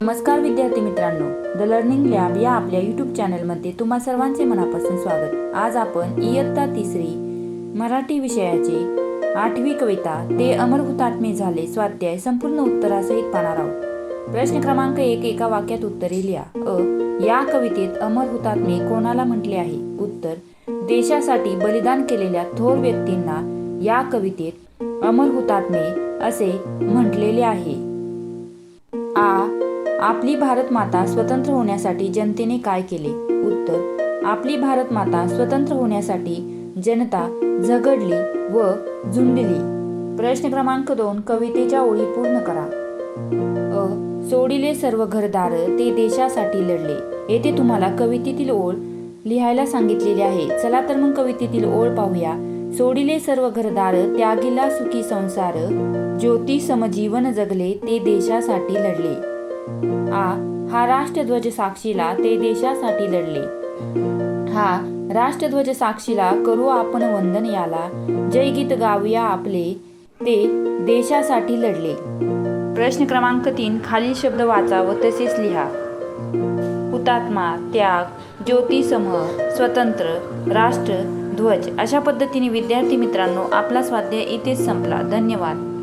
नमस्कार विद्यार्थी मित्रांनो द लर्निंग लॅब या आपल्या यूट्यूब चॅनलमध्ये तुम्हा सर्वांचे मनापासून स्वागत. आज आपण इयत्ता तिसरी मराठी विषयाची आठवी कविता ते अमर हुतात्मे झाले स्वाध्याय संपूर्ण उत्तरासहित पाहणार आहोत. प्रश्न क्रमांक एक एका वाक्यात उत्तरे लिहा. अ या कवितेत अमर हुतात्मे कोणाला म्हटले आहे? उत्तर देशासाठी बलिदान केलेल्या थोर व्यक्तींना या कवितेत अमर हुतात्मे असे म्हटलेले आहे. आ आपली भारत माता स्वतंत्र होण्यासाठी जनतेने काय केले? उत्तर आपली भारत माता स्वतंत्र होण्यासाठी जनता झगडली व झुंडली. प्रश्न क्रमांक दोन कवितेच्या ओळी पूर्ण करा. अ सोडिले सर्व घरदार ते देशासाठी लढले. येथे तुम्हाला कवितेतील ओळ लिहायला सांगितलेली आहे. चला तर मग कवितेतील ओळ पाहूया. सोडिले सर्व घरदार त्यागिला सुखी संसार ज्योती समजीवन जगले ते देशासाठी लढले. आ हा राष्ट्रध्वज साक्षीला ते देशासाठी लढले. हा राष्ट्रध्वज साक्षीला करू आपण वंदन याला. जय गीत गाऊया आपले. ते देशासाठी लढले. प्रश्न क्रमांक तीन खालील शब्द वाचा व तसेच लिहा. हुतात्मा त्याग ज्योतिसमह स्वतंत्र राष्ट्र ध्वज अशा पद्धतीने विद्यार्थी मित्रांनो आपला स्वाध्याय इथेच संपला. धन्यवाद.